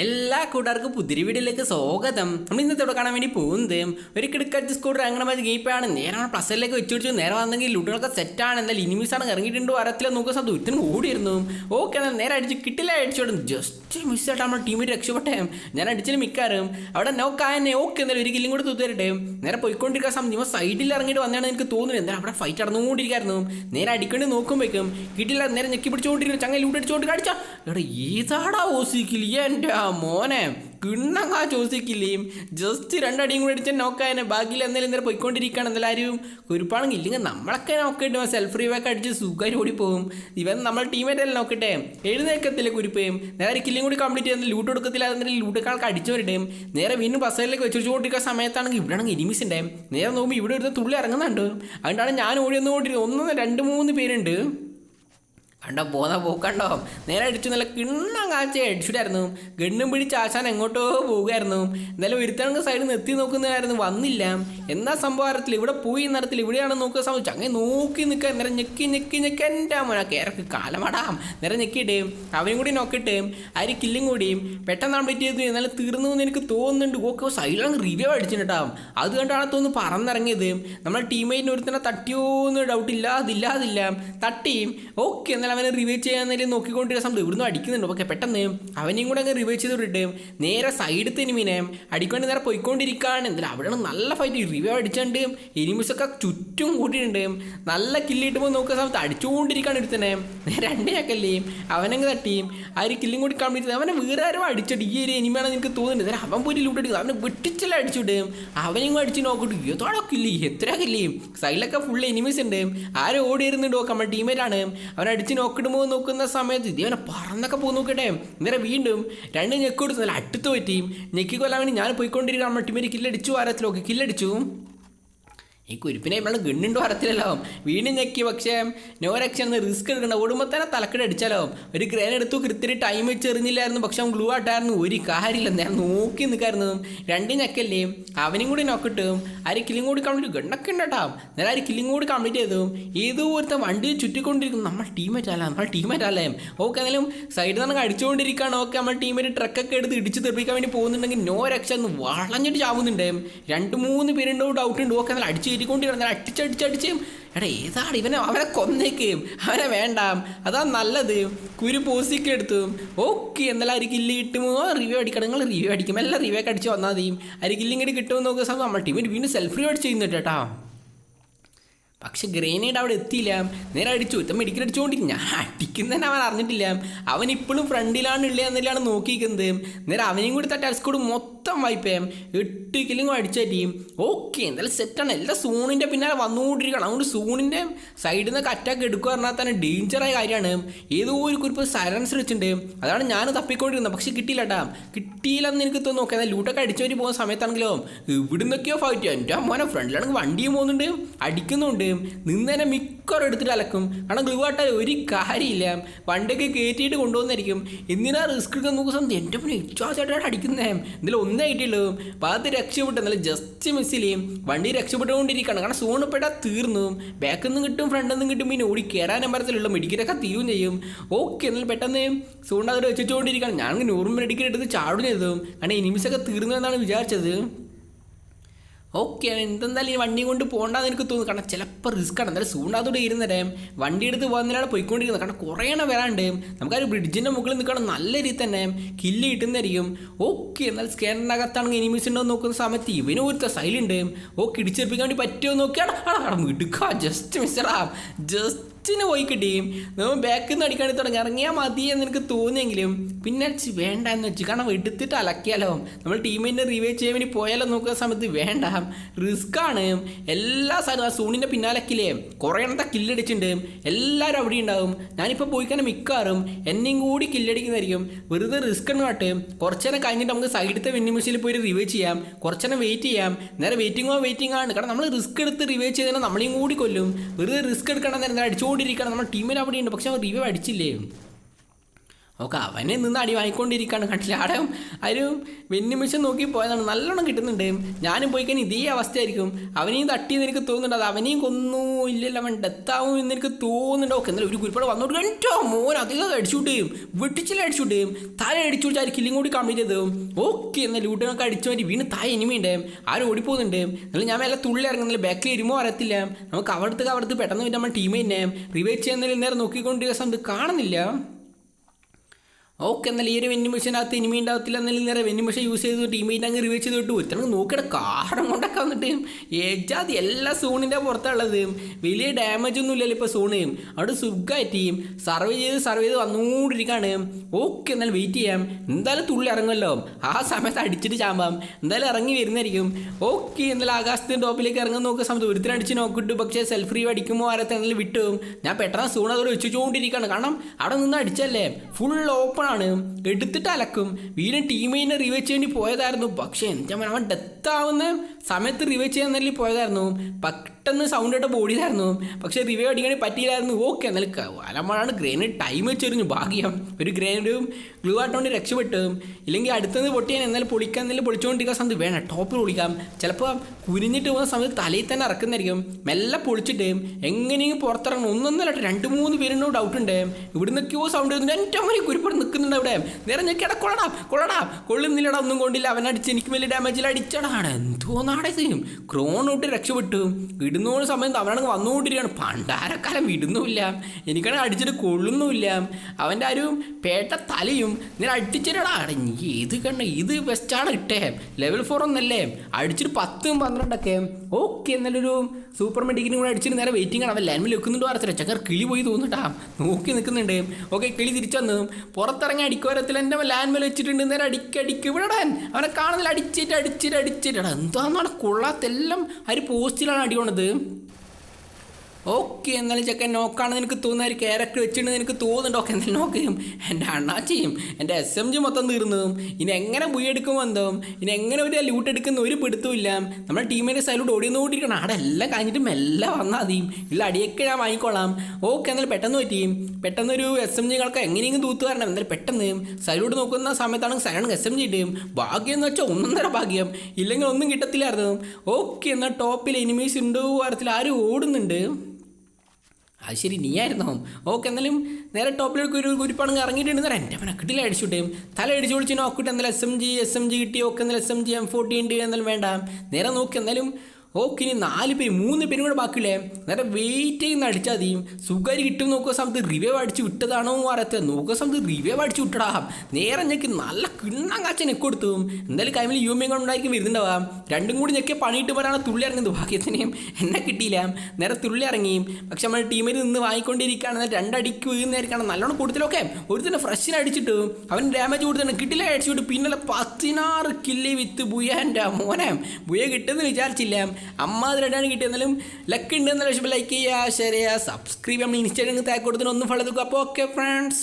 എല്ലാ കൂട്ടുകാർക്കും പുതിരി വീഡിയോയിലേക്ക് സ്വാഗതം. നമ്മൾ ഇന്നത്തെ ഇവിടെ കാണാൻ വേണ്ടി പോകുന്നത് ഒരു കിടക്കച്ച് സ്കൂട്ടർ അങ്ങനെ മതി ഗെയിപ്പാണ് നേരെ പ്ലസിലേക്ക് വെച്ച് പിടിച്ചു. നേരെ വന്നെങ്കിൽ ലുട്ടുകളൊക്കെ സെറ്റാണ് എന്നാൽ ഇനിമീസാണ് ഇറങ്ങിയിട്ടുണ്ടോ അരത്തിലെ നോക്കുക സാധു ഒരുത്തിന് ഓടിയിരുന്നു ഓക്കെ എന്നാൽ നേരെ അടിച്ച് കിട്ടില്ല അടിച്ചോടും ജസ്റ്റ് മിസ്സായിട്ട് നമ്മുടെ ടീമിൽ രക്ഷപ്പെട്ടെ. ഞാൻ അടിച്ചതിന് മിക്കാറും അവിടെ നോക്കായെന്നെ ഓക്കെ എന്നാലും ഒരു കില്ലും കൂടെ തൂത്തരട്ടെ നേരെ പോയിക്കൊണ്ടിരിക്കുന്ന സമയം നിങ്ങൾ സൈഡിൽ ഇറങ്ങിയിട്ട് വന്നാണ് എനിക്ക് തോന്നുന്നത് എന്നാൽ അവിടെ ഫൈറ്റ് നടന്നുകൊണ്ടിരിക്കായിരുന്നു നേരെ അടിക്കേണ്ടി നോക്കുമ്പോഴേക്കും കിട്ടില്ല നേരെ ഞെക്കി പിടിച്ചുകൊണ്ടിരിക്കുന്നു ചങ്ങ ലൂട്ട് അടിച്ചുകൊണ്ട് അടിച്ചാ. എടാ ഏതാടാ ഓസിക്കില്ല എന്റെ മോനെ കിണ്ണങ്ങ ചോദിക്കില്ലേയും ജസ്റ്റ് രണ്ടടിയും കൂടി അടിച്ചാൽ നോക്കാനെ ബാക്കിയിൽ എന്തെങ്കിലും നേരെ പോയിക്കൊണ്ടിരിക്കുകയാണ് എന്തായാലും കുരുപ്പാണെങ്കിൽ ഇല്ലെങ്കിൽ നമ്മളൊക്കെ നോക്കിയിട്ട് സെൽഫ് റീവാക്ക് അടിച്ച് സുഖമായിട്ട് ഓടിപ്പോകും ഇവൻ നമ്മൾ ടീമേറ്റ് എല്ലാം നോക്കട്ടെ. എഴുന്നേക്കത്തില്ല കുരിപ്പയും നേരെ കില്ലും കൂടി കംപ്ലീറ്റ് ചെയ്യുന്നത് ലൂട്ട് കൊടുക്കത്തില്ല അതിന്റെ ലൂട്ടൊക്കെ അടിച്ചു വരട്ടെയും നേരെ വീണ്ടും ബസ്സിലേക്ക് വെച്ചുകൊണ്ടിരിക്കുന്ന സമയത്താണെങ്കിൽ ഇവിടെ ഇവിടെയാണെങ്കിൽ ഇനിമിസിന്റെ നേരെ നോക്കുമ്പോൾ ഇവിടെ ഒരു തുള്ളി ഇറങ്ങുന്നുണ്ട്. അതുകൊണ്ടാണ് ഞാൻ ഓടി ഒന്നും ഓടി ഒന്നും രണ്ട് മൂന്ന് പേരുണ്ട്. കണ്ടോ പോന്ന പോക്കണ്ടോ? നേരെ അടിച്ചു നല്ല കിണ്ണം കാഴ്ച. അടിച്ചിട്ടായിരുന്നു ഗണ്ണും പിടിച്ച് ആശാൻ എങ്ങോട്ടോ പോവുകയായിരുന്നു എന്തായാലും ഒരുത്തണക്ക് സൈഡിൽ നിന്ന് എത്തി നോക്കുന്നതായിരുന്നു. വന്നില്ല. എന്നാ സംഭവം അറിയത്തില്ല. ഇവിടെ പോയി നടത്തില്ല ഇവിടെയാണ് നോക്കുക സംഭവിച്ചു അങ്ങനെ നോക്കി നിൽക്കുക നേരെ ഞെക്കി ഞെക്കി ഞെക്കി. എന്റെ അമ്മ കേരക്ക് കാലമടാം. നേരെ ഞെക്കിയിട്ട് അവനും കൂടി നോക്കിയിട്ട് ആര് കില്ലും കൂടിയും പെട്ടെന്ന് കംപ്ലീറ്റ് ചെയ്തു. എന്നാലും തീർന്നു എന്ന് എനിക്ക് തോന്നുന്നുണ്ട്. ഓക്കെ സൈഡിലാണ് റിവ്യൂ അടിച്ചിട്ടുണ്ടാവും അത് കണ്ടാണ് തോന്നുന്നു പറന്നിറങ്ങിയത്. നമ്മുടെ ടീമേറ്റിന് ഒരുത്തനെ തട്ടിയോ എന്ന് ഡൗട്ട് ഇല്ല തട്ടിയും ഓക്കെ അവനെ റിവൈവ് ചെയ്യാന്നേലും നോക്കിക്കൊണ്ടിരുന്ന സമയത്ത് ഇവിടുന്ന് അടിക്കുന്നുണ്ട്. ഓക്കെ പെട്ടെന്ന് അവനെയും കൂടെ അങ്ങ് റിവൈവ് ചെയ്ത് വിട്ടിട്ട് നേരെ സൈഡ് എനിമിനെ അടിക്കൊണ്ട് നേരെ പോയിക്കൊണ്ടിരിക്കുകയാണ് എന്തായാലും അവിടെയാണ് നല്ല ഫൈറ്റ് റിവൈവ് അടിച്ചുകൊണ്ട് എനിമീസൊക്കെ ചുറ്റും കൂട്ടിയിട്ടുണ്ട്. നല്ല കില്ലിട്ട് പോയി നോക്കുന്ന സമയത്ത് അടിച്ചുകൊണ്ടിരിക്കുകയാണ് എടുത്തന്നെ നേരെ രണ്ടേ ചക്കല്ലേ അവനങ്ങ് തട്ടിയും ആ ഒരു കില്ലും കൂടി കംപ്ലീറ്റ് അവനെ വേറെ ആരും അടിച്ചിട്ട് ഈ ഒരു എനിമയാണ് എനിക്ക് തോന്നുന്നുണ്ട്. നേരെ അവൻ പോയി ലൂട്ട് അടിക്കും. അവനെ വെട്ടിച്ചെല്ലാം അടിച്ചിട്ട് അവനെയും അടിച്ച് നോക്കിട്ട് ഏതോടെ കില്ലി എത്ര കില്ലി സൈഡിലൊക്കെ ഫുൾ എനിമീസ് ഉണ്ട്. ആരും ഓടി ഇരുന്നുണ്ടോ നമ്മുടെ ടീമേറ്റാണ് അവൻ അടിച്ച് നോക്കിടുമോ നോക്കുന്ന സമയത്ത് ഇത് അവനെ പറന്നൊക്കെ പോകും നോക്കട്ടെ. നേരെ വീണ്ടും രണ്ട് ഞെക്ക് കൊടുത്തു നല്ല അടുത്ത് പറ്റിയും ഞെക്കി കൊല്ലാൻ വേണ്ടി ഞാൻ പോയിക്കൊണ്ടിരിക്കുന്ന നമ്മുടെ കില്ലടിച്ചു ആരത്തിലൊക്കെ കില്ലടിച്ചു. ഈ കുരിപ്പിനെ ഇവിടെ ഗണ്ണുണ്ടോ വരത്തിലല്ലാവും വീണ്ടും ഞെക്കി പക്ഷേ നോ രക്ഷ റിസ്ക് എടുക്കണ്ട. ഓടുമ്പോൾ തന്നെ തലക്കടി അടിച്ചാലാവും ഒരു ഗ്രേൻ എടുത്തു കൃത്യം ടൈം വെച്ച് എറിഞ്ഞില്ലായിരുന്നു പക്ഷെ അവൻ ഗ്ലൂ ആട്ടായിരുന്നു. ഒരു കാര്യമില്ല ഞാൻ നോക്കി നിൽക്കായിരുന്നതും രണ്ട് ഞെക്കല്ലേ? അവനും കൂടി നോക്കിട്ടും ആര് കില്ലിങ് കൂടി കംപ്ലീറ്റ് ഗണ്ണൊക്കെ ഉണ്ടാവും ഞാൻ ആര് കില്ലിങ് കൂടി കംപ്ലീറ്റ് ചെയ്തു. ഏതോ വണ്ടി ചുറ്റിക്കൊണ്ടിരിക്കുന്നു. നമ്മൾ ടീമേറ്റ് അല്ല നമ്മൾ ടീമേറ്റ് അല്ലേ ഓക്കെ എന്നാലും സൈഡിൽ നിന്ന് അടിച്ചുകൊണ്ടിരിക്കുകയാണ് ഓക്കെ നമ്മൾ ടീമേറ്റ് ട്രക്കൊക്കെ എടുത്ത് ഇടിച്ച് തെറിപ്പിക്കാൻ വേണ്ടി പോകുന്നുണ്ടെങ്കിൽ നോ രക്ഷ വളഞ്ഞിട്ട് ചാവുന്നുണ്ട്. രണ്ട് മൂന്ന് പേരുണ്ടോ ഡൗട്ട് ഉണ്ട്. ഓക്കെ എന്നാൽ അടിച്ച് കയറ്റിക്കൊണ്ടിരുന്ന അടിച്ചടിച്ചടിച്ചേം എടാ ഏതാണ് ഇവനെ? അവനെ കൊന്നേക്കും. അവനെ വേണ്ട. അതാ നല്ലത്. കുരു പോസിക്ക് എടുത്തു. ഓക്കെ എന്നാലും അരി കില്ല് കിട്ടുമോ? റിവ്യൂ അടിക്കണം. നിങ്ങൾ റിവ്യൂ അടിക്കും. എല്ലാം റിവ്യൂ ഒക്കെ അടിച്ച് വന്നാൽ മതി അരി കില്ല് ഇങ്ങോട്ട് കിട്ടുമെന്ന് നോക്കുന്ന സമയത്ത് നമ്മൾ ടീമിൽ വീണ്ടും സെൽഫ് റിവ്യൂ അടിച്ച് ചെയ്യുന്നുണ്ട് കേട്ടോ. പക്ഷെ ഗ്രേനേഡ് അവിടെ എത്തിയില്ല. നേരെ അടിച്ചു. ഇത്തം മെഡിക്കൽ അടിച്ചുകൊണ്ടിരിക്കും ഞാൻ അടിക്കുന്നതന്നെ അവൻ അറിഞ്ഞിട്ടില്ല. അവൻ ഇപ്പോഴും ഫ്രണ്ടിലാണ് ഉള്ളത് എന്നല്ലാണ് നോക്കിയിരിക്കുന്നത്. നേരെ അവനെയും കൂടി തട്ടി അടിച്ചുകൂടി മൊത്തം വായ്പയാം എട്ട് കിലും അടിച്ചേറ്റിയും ഓക്കെ എന്തായാലും സെറ്റാണ് എല്ലാ സൂണിന്റെ പിന്നാലെ വന്നുകൊണ്ടിരിക്കണം അതുകൊണ്ട് സൂണിന്റെ സൈഡിൽ നിന്നൊക്കെ അറ്റാക്ക് എടുക്കുക പറഞ്ഞാൽ തന്നെ ഡേഞ്ചറായ കാര്യമാണ്. ഏതോ ഒരു കുറിപ്പ് സൈലൻസർ വെച്ചിട്ടുണ്ട്. അതാണ് ഞാൻ തപ്പിക്കൊണ്ടിരുന്നത്. പക്ഷെ കിട്ടിയില്ല കേട്ടാ കിട്ടിയില്ലെന്ന് എനിക്ക് തോന്നുന്നു. നോക്കാം എന്നാൽ ലൂട്ടൊക്കെ അടിച്ചവര് പോകുന്ന സമയത്താണെങ്കിലോ ഇവിടുന്നൊക്കെയോ ഫൈറ്റ് എന്റെ മോനെ ഫ്രണ്ടിലാണെങ്കിൽ വണ്ടിയും പോകുന്നുണ്ട്. അടിക്കുന്നുണ്ട്. നിന്നേനെ മിക്കവാറും എടുത്തിട്ട് അലക്കും. കാരണം ഗ്ലൂ ആട്ടാൽ ഒരു കാര്യമില്ല. വണ്ടിയൊക്കെ കയറ്റിയിട്ട് കൊണ്ടുവന്നായിരിക്കും എന്തിനാ റിസ്ക് നോക്കുന്ന സമയത്ത് എന്റെ പിന്നെ വിശ്വാസമായിട്ടാണ് അടിക്കുന്നേ. എന്തെങ്കിലും ഒന്നേ കിട്ടിയുള്ളൂ അപ്പോൾ അത് രക്ഷപ്പെട്ടു. എന്നാലും ജസ്റ്റ് മിസ്സിലേയും വണ്ടി രക്ഷപ്പെട്ടുകൊണ്ടിരിക്കുകയാണ്. കാരണം സൂണപ്പെട്ടാൽ തീർന്നു. ബാക്കിൽ നിന്നും കിട്ടും ഫ്രണ്ടിൽ നിന്നും കിട്ടും പിന്നെ ഓടി കയറാൻ നമ്പരത്തിലുള്ള മെഡിക്കലൊക്കെ തീരും ചെയ്യും. ഓക്കെ എന്നാൽ പെട്ടെന്ന് സൂണ്ട് വെച്ചിട്ടുകൊണ്ടിരിക്കുകയാണ്. ഞാൻ നോർമൽ മെഡിക്കൽ എടുത്ത് ചാടും ചെയ്തു. കാരണം എനിമിസൊക്കെ തീർന്നു എന്നാണ് വിചാരിച്ചത്. ഓക്കെ എന്തെന്തായാലും ഈ വണ്ടി കൊണ്ട് പോകണ്ടെന്ന് എനിക്ക് തോന്നുന്നു. കാരണം ചിലപ്പോൾ റിസ്ക് ആണ്. എന്തായാലും സൂണ്ടാത്തോടെ ഇരുന്നേരെ വണ്ടി എടുത്ത് പോകുന്നതിനാണ് പോയിക്കൊണ്ടിരിക്കുന്നത് കാരണം കുറേ എണ്ണം വരാണ്ട് നമുക്ക് ആ ഒരു ബ്രിഡ്ജിന്റെ മുകളിൽ നിൽക്കണം നല്ല രീതി തന്നെ കില്ല് കിട്ടുന്നതായിരിക്കും. ഓക്കെ എന്നാൽ സ്കാനറിനകത്താണെങ്കിൽ എനിമീസ് ഉണ്ടോ നോക്കുന്ന സമയത്ത് ഇവന് ഒരുത്ത സൈലുണ്ട് ഓക്കെ ഇടിച്ചെടുപ്പിക്കാൻ വേണ്ടി പറ്റുമോ നോക്കിയാണ് ആ മിടുക്ക. ജസ്റ്റ് മിസ്റ്ററാ ജസ്റ്റിന് പോയി കിട്ടിയും നമ്മൾ ബാക്കിൽ നിന്ന് അടിക്കാൻ തുടങ്ങി. ഇറങ്ങിയാൽ മതി എന്ന് എനിക്ക് തോന്നിയെങ്കിലും പിന്നെ അടിച്ച് വേണ്ട എന്ന് വെച്ചു. കാരണം എടുത്തിട്ട് അലക്കിയാലോ. നമ്മൾ ടീമിന്റെ റിവൈവ് ചെയ്യാൻ വേണ്ടി പോയാലോ നോക്കുന്ന സമയത്ത് വേണ്ട. റിസ്ക് ആണ്. എല്ലാ സാധനവും ആ സൂണിന്റെ പിന്നാലക്കില്ലേ? കുറേ എണ്ണത്തെ കില്ലടിച്ചിട്ടുണ്ട് എല്ലാവരും അവിടെ ഉണ്ടാവും. ഞാനിപ്പോൾ പോയി കഴിഞ്ഞാൽ മിക്കാറും എന്നെയും കൂടി കില്ലടിക്കുന്നതായിരിക്കും വെറുതെ റിസ്ക് എന്ന് കാട്ട് കുറച്ച് നേരം കഴിഞ്ഞിട്ട് നമുക്ക് സൈഡത്തെ വെന്നി മെഷീനിൽ പോയി റിവൈവ് ചെയ്യാം. കുറച്ച് നേരം വെയിറ്റ് ചെയ്യാം. നേരെ വെയിറ്റിങ്ങോ വെയിറ്റിംഗ് ആണ്. കാരണം നമ്മൾ റിസ്ക് എടുത്ത് റിവൈവ് ചെയ്താൽ നമ്മളെയും കൂടി കൊല്ലും. വെറുതെ റിസ്ക് എടുക്കണം നേരം അടിച്ചുകൊണ്ടിരിക്കണം നമ്മുടെ ടീമിൽ അവിടെയുണ്ട് പക്ഷെ അവർ റിവൈവ് അടിച്ചില്ലേ? ഓക്കെ അവനെ നിന്ന് അടി വാങ്ങിക്കൊണ്ടിരിക്കുകയാണ് കണ്ടില്ല? ആടെ ഒരു വെന്നിമിഷം നോക്കി പോയതാണ്. നല്ലോണം കിട്ടുന്നുണ്ട്. ഞാനും പോയി കഴിഞ്ഞാൽ ഇതേ അവസ്ഥയായിരിക്കും. അവനെയും തട്ടിയെന്ന് എനിക്ക് തോന്നുന്നുണ്ട്. അത് അവനെയും കൊന്നു. ഇല്ലല്ല അവൻ ഡെത്താവും എന്ന് എനിക്ക് തോന്നുന്നുണ്ട്. ഓക്കെ എന്നാലും ഒരു കുരിപ്പാട് വന്നോട്ട് കണ്ടോ? മോൻ അധികം അടിച്ചുവിട്ട് വെട്ടിച്ചില്ല അടിച്ചുവിട്ട് തല അടിച്ചു വിളിച്ചാൽ കില്ലിങ് കൂടി കംപ്ലീറ്റ് ചെയ്തു ഓക്കെ എന്നാൽ ലൂട്ടനൊക്കെ അടിച്ചു മാറ്റി വീണ് താഴെ ഇനിമയുണ്ട് ആരും ഓടിപ്പോകുന്നുണ്ട്. എന്നാലും ഞാൻ മേലെ തുള്ളി ഇറങ്ങുന്നില്ല ബാക്കിൽ ഇരുമോ അറിയത്തില്ല നമുക്ക് അവിടുത്തെ അവിടുത്തെ പെട്ടെന്ന് പിന്നെ നമ്മുടെ ടീം തന്നെ റിവൈവ് ചെയ്യുന്നതിൽ നേരെ നോക്കിക്കൊണ്ടിരിക്കുന്ന സമയത്ത് കാണുന്നില്ല. ഓക്കെ എന്നാൽ ഈ ഒരു വെന്നി മെഷീനകത്ത് ഇനിമി ഉണ്ടാവത്തില്ല എന്നാലും നേരെ വെന്നി മെഷീൻ യൂസ് ചെയ്ത് ടീമേറ്റ് അങ്ങ് റിവൈവ് ചെയ്ത് വിട്ടു. ഇത്ര നോക്കിയുടെ കാരണം കൊണ്ടൊക്കെ വന്നിട്ട് ഏജാതി എല്ലാ സോണിന്റെ പുറത്തുള്ളത് വലിയ ഡാമേജ് ഒന്നും ഇല്ലല്ലോ ഇപ്പോൾ സോണ്. അവിടെ സുഖമായിട്ട് സർവേ ചെയ്ത് സർവേ ചെയ്ത് വന്നുകൊണ്ടിരിക്കുകയാണ് ഓക്കെ എന്നാൽ വെയിറ്റ് ചെയ്യാം. എന്തായാലും തുള്ളി ഇറങ്ങുമല്ലോ. ആ സമയത്ത് അടിച്ചിട്ട് ചാമ്പാം. എന്തായാലും ഇറങ്ങി വരുന്നതായിരിക്കും. ഓക്കെ എന്നാലും ആകാശത്തിന്റെ ടോപ്പിലേക്ക് ഇറങ്ങാൻ നോക്കുന്ന സമയത്ത് ഒരുത്തരം അടിച്ച് നോക്കിട്ടു പക്ഷേ സെൽഫ് റീവ് അടിക്കുമ്പോൾ ആരത്തെ വിട്ടു. ഞാൻ പെട്ടെന്ന് സോൺ അതോടെ വെച്ചുകൊണ്ടിരിക്കുകയാണ്. കാരണം അവിടെ നിന്ന് അടിച്ചല്ലേ. ഫുൾ ഓപ്പൺ ആണ്. എടുത്തിട്ട് അലക്കും. വീണ്ടും ടീമിനെ റിവൈവ് വേണ്ടി പോയതായിരുന്നു. പക്ഷേ എന്റെ അവൻ ഡെത്ത് ആവുന്ന സമയത്ത് റിവൈവ് ചെയ്യാൻ നല്ല പോയതായിരുന്നു. പെട്ടെന്ന് സൗണ്ട് ഇട്ട ബോഡിയിലായിരുന്നു പക്ഷേ റിവൈവ് അടിക്കാൻ പറ്റിയില്ലായിരുന്നു. ഓക്കെ എന്നാലും അലമാണ് ഗ്രേനേഡ് ടൈം വെച്ചെറിഞ്ഞു ഭാഗ്യം. ഒരു ഗ്രേനേഡും ഗ്ലൂ ആട്ടോണ്ട് രക്ഷപ്പെട്ടു. ഇല്ലെങ്കിൽ അടുത്തത് പൊട്ടിയാൻ എന്നാലും പൊളിക്കാൻ നല്ല പൊളിച്ചുകൊണ്ടിരിക്കുന്ന സമയത്ത് വേണം. ടോപ്പിൽ പൊളിക്കാം. ചിലപ്പോൾ കുനിഞ്ഞിട്ട് പോകുന്ന സമയത്ത് തലയിൽ തന്നെ ഇറക്കുന്നതായിരിക്കും. മെല്ലെ പൊളിച്ചിട്ട് എങ്ങനെയും പുറത്തിറങ്ങണം. ഒന്നൊന്നല്ല രണ്ട് മൂന്ന് പേരിനോ ഡൗട്ട് ഉണ്ട്. ഇവിടുന്നൊക്കെയോ സൗണ്ട് വരുന്നുണ്ട് എന്റെ അമ്മ കുരിപ്പടി നിൽക്കുന്നുണ്ട് അവിടെ. നേരെ ഞാൻ കൊള്ളടാ കൊള്ളടാ. കൊള്ളുന്നില്ലടാ. ഒന്നും കൊണ്ടില്ല. അവനടിച്ച് എനിക്ക് വലിയ ഡാമേജിൽ അടിച്ചടാണ് എന്തോ നാടേ ക്രോൺ ക്രോണോട്ട് രക്ഷപ്പെട്ടു. ഇടുന്നോട് സമയം അവനാണെങ്കിൽ വന്നുകൊണ്ടിരിക്കുകയാണ്. പണ്ടാരക്കാലം ഇടുന്നുമില്ല. എനിക്കാണെങ്കിൽ അടിച്ചിട്ട് കൊള്ളുന്നുമില്ല. അവന്റെ ആ ഒരു പേട്ട തലയും ഇങ്ങനെ അടിച്ചിട്ടാടാ നീ ഏത് കണ്ട ഇത് ബെസ്റ്റാണ് ഇട്ടേ. ലെവൽ ഫോർ ഒന്നല്ലേ? അടിച്ചിട്ട് പത്തും പന്ത്രണ്ടൊക്കെ. ഓക്കെ എന്നാലൊരു സൂപ്പർ മെഡിക്കിനും കൂടെ അടിച്ചിട്ട് നേരെ വെയിറ്റിംഗ് ആണ്. അവൻ ലൈനിൽ വെക്കുന്നുണ്ട് അറിയത്തില്ല ചക്കർ കിളി പോയി തോന്നിട്ടാ. നോക്കി നിൽക്കുന്നുണ്ട്. ഓക്കെ കിളി തിരിച്ചു വന്നു. പുറത്തിറങ്ങി അടിക്കുവരത്തിൽ എന്റെ ലാൻമേൽ വെച്ചിട്ടുണ്ട്. നേരെ അടിക്കടിക്ക് ഇവിടെ അവനെ കാണുന്നില്ല. അടിച്ചിട്ട് അടിച്ചിട്ട് അടിച്ചിട്ട്. എടാ എന്താന്നാണ് കൊള്ളാത്തെല്ലാം ഒരു പോസ്റ്റിലാണ് അടി കൊണ്ടത്. ഓക്കെ എന്നാലും ചെക്കൻ നോക്കാണെന്ന് എനിക്ക് തോന്നുന്ന ഒരു ക്യാരക്ടർ വെച്ചിട്ടുണ്ടെന്ന് എനിക്ക് തോന്നുന്നുണ്ട്. ഓക്കെ എന്തായാലും നോക്കുകയും എന്റെ അണ്ണാച്ചിയും എന്റെ എസ് എം ജി മൊത്തം തീർന്നതും ഇനി എങ്ങനെ ബുയ എടുക്കുമ്പോൾ എന്തോ? ഇനി എങ്ങനെ ഒരു ലൂട്ട് എടുക്കുന്ന ഒരു പിടുത്തുമില്ല നമ്മുടെ ടീമിന്റെ സൈലൂട്ട് ഓടി നോട്ടിരിക്കണം അവിടെ എല്ലാം കഴിഞ്ഞിട്ട് മെല്ലെ വന്നാൽ മതിയും ഇല്ല അടിയൊക്കെ ഞാൻ വാങ്ങിക്കോളാം ഓക്കെ എന്നാലും പെട്ടെന്ന് പറ്റിയും പെട്ടെന്ന് ഒരു എസ് എം ജികൾക്ക് എങ്ങനെയെങ്കിലും തൂത്ത് വരണം. എന്നാലും പെട്ടെന്ന് സൈലോട്ട് നോക്കുന്ന സമയത്താണ് സൈലൺ എസ് എം ജി ഇട്ടും ഭാഗ്യം എന്ന് വെച്ചാൽ ഒന്നൊന്നര ഭാഗ്യം. ഇല്ലെങ്കിൽ ഒന്നും കിട്ടത്തില്ലായിരുന്നു. ഓക്കെ എന്നാൽ ടോപ്പിൽ എനിമീസ് ഉണ്ടോ കാര്യത്തിൽ ആരും ഓടുന്നുണ്ട്. അത് ശരി നീ നീയായിരുന്നോ? ഓക്കെ എന്നാലും നേരെ ടോപ്പിലേക്ക് ഒരു കുരിപ്പാണെങ്കിൽ ഇറങ്ങിയിട്ടുണ്ട്. നേരെ എന്റെ അവനെ കിട്ടില്ല അടിച്ചുവിട്ടേ തല അടിച്ചു വിളിച്ച് നോക്കിയിട്ട് എന്തായാലും S M G S M G കിട്ടി. ഓക്കെ എന്നാലും S M G M forty ഉണ്ട്. എന്നാലും വേണ്ട. നേരെ നോക്കി എന്നാലും ഓക്കെ ഇനി നാല് പേര് മൂന്ന് പേരും കൂടെ ബാക്കിയില്ലേ നേരെ വെയിറ്റ് ചെയ്യുന്ന അടിച്ചാൽ മതി. സുഖം കിട്ടും നോക്കുക സമയത്ത് റിവൈവ് അടിച്ച് വിട്ടതാണോ അറിയാത്തത് നോക്കുക സമയത്ത് റിവൈവ് അടിച്ച് വിട്ടടാ. നേരെ ഞെക്ക് നല്ല കിണ്ണം കാച്ച നെക്ക് കൊടുത്തു. എന്തായാലും കൈമിൽ യു എം കൊണ്ടായിരിക്കും വരുന്നുണ്ടാവാം രണ്ടും കൂടി ഞെക്കിയ പണിയിട്ട് പോരാണ് തുള്ളി ഇറങ്ങുന്നത് ഭാഗ്യത്തിനെയും എന്നെ കിട്ടിയില്ല. നേരെ തുള്ളി ഇറങ്ങി. പക്ഷെ നമ്മുടെ ടീമിൽ നിന്ന് വാങ്ങിക്കൊണ്ടിരിക്കുകയാണ്. എന്നാൽ രണ്ടടിക്ക് വീഴുന്നതായിരിക്കണം. നല്ലോണം കൂടുതലൊക്കെ തന്നെ ഫ്രഷിന് അടിച്ചിട്ട്. അവൻ ഡാമേജ് കൊടുത്തിട്ട് കിട്ടില്ല അടിച്ചു വിട്ട്. പിന്നെ പതിനാറ് കില്ലി വിത്ത് ബുയ എന്റെ മോനെ. ബുയ കിട്ടുമെന്ന് വിചാരിച്ചില്ല. അമ്മ രണ്ടാണ് കിട്ടിയെന്നാലും ലക്ക് ഉണ്ട് എന്നാലും ലൈക്ക് ചെയ്യുക ഷെയർ ചെയ്യുക സബ്സ്ക്രൈബ് നമ്മൾ ഇൻസ്റ്റാഗ്രാമിൽ താക്ക് കൊടുത്തിട്ട് ഒന്നും ഫോളോ എടുക്കുക അപ്പോൾ ഓക്കെ ഫ്രണ്ട്സ്